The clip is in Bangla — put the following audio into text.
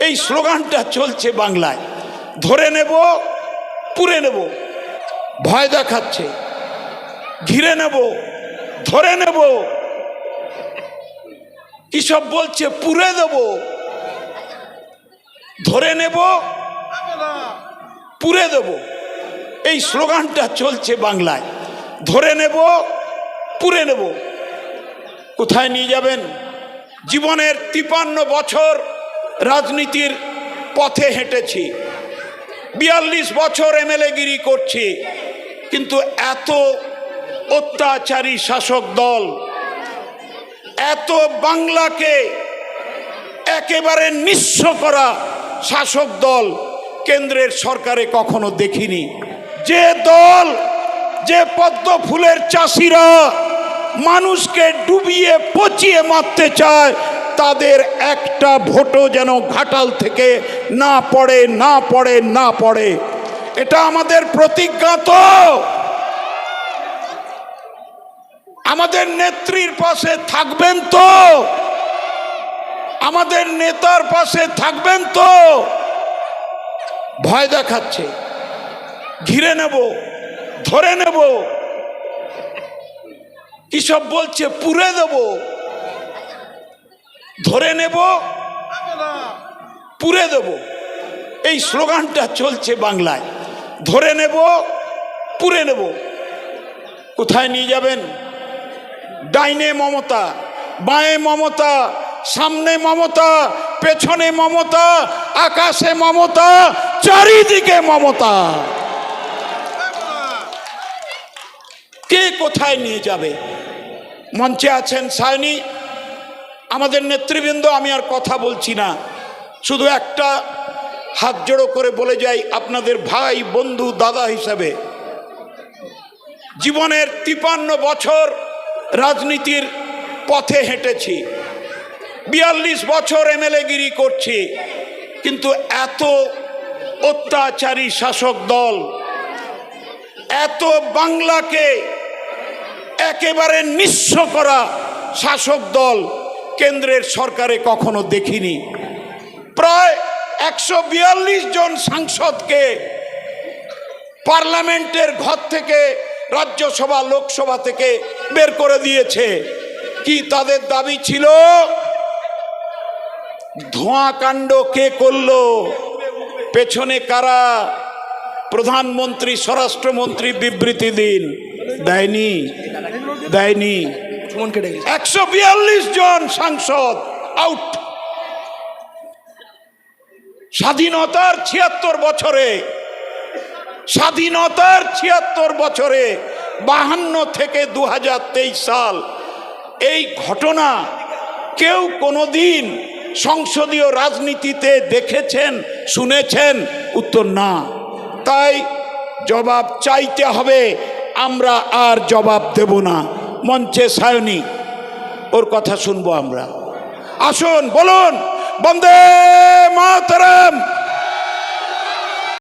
এই স্লোগানটা চলছে বাংলায়। ধরে নেব, পুরে নেব, ভয় দেখাচ্ছে। ঘিরে নেব, ধরে নেব। কি সব বলছে? পুরে দেব, ধরে নেব, পুরে দেব। এই স্লোগানটা চলছে বাংলায়। ধরে নেব, পুরে নেব। কোথায় নিয়ে যাবেন? জীবনের তিপান্ন বছর রাজনীতির পথে হেঁটেছি। বিয়াল্লিশ বছর এমএলএ গিরি করছি, কিন্তু এত অত্যাচারী শাসক দল, এত বাংলাকে একেবারে নিঃস্ব করা শাসক দল কেন্দ্রের সরকারে কখনো দেখিনি। যে দল, যে পদ্ম ফুলের চাষিরা মানুষকে ডুবিয়ে পচিয়ে মারতে চায় তাদের একটা ভোটও যেন ঘাটাল থেকে না পড়ে না পড়ে না পড়ে। এটা আমাদের প্রতিজ্ঞা তো। আমাদের নেত্রীর পাশে থাকবেন তো। আমাদের নেতার পাশে থাকবেন তো। ভয় দেখাচ্ছে। ঘিরে নেব, ধরে নেব। কি সব বলছে পুরে দেব। ধরে নেব, পুরে দেব। এই স্লোগানটা চলছে বাংলায়। ধরে নেব, পুরে নেব। কোথায় নিয়ে যাবেন? ডাইনে মমতা, বাঁয়ে মমতা, সামনে মমতা, পেছনে মমতা, আকাশে মমতা, চারিদিকে মমতা। কে কোথায় নিয়ে যাবে? মঞ্চে আছেন সায়নী। আমাদের নেতৃবৃন্দ, আমি আর কথা বলছি না। শুধু একটা হাত জোড়ো করে বলে যাই, আপনাদের ভাই, বন্ধু, দাদা হিসাবে। জীবনের তিপান্ন বছর রাজনীতির পথে হেঁটেছি। বিয়াল্লিশ বছর এমএলএ গিরি করছি। কিন্তু এত অত্যাচারী শাসক দল, এত বাংলাকে একেবারে নিঃস্ব করা শাসক দল কেন্দ্রের সরকারে কখনো দেখিনি। প্রায় একশো বিয়াল্লিশ জন সাংসদকে পার্লামেন্টের ঘর থেকে রাজ্যসভা, লোকসভা থেকে বের করে দিয়েছে। কি তাদের দাবি ছিল? ধোঁয়া কাণ্ড কে করল? পেছনে কারা? প্রধানমন্ত্রী, স্বরাষ্ট্রমন্ত্রী বিবৃতি দিন। দেয়নি? দেয়নি। সুমন কেটে গেছে। একশো বিয়াল্লিশ জন সাংসদ আউট স্বাধীনতার ছিয়াত্তর বছরে, স্বাধীনতার ছিয়াত্তর বছরে বাহান্ন থেকে দু হাজার তেইশ সাল এই ঘটনা কেউ কোনোদিন সংসদীয় রাজনীতিতে দেখেছেন, শুনেছেন? উত্তর না। তাই জবাব চাইতে হবে, আমরা আর জবাব দেব না। মঞ্চে সায়নী। ওর কথা শুনব আমরা। আসুন বলুন বন্দে মাতরম।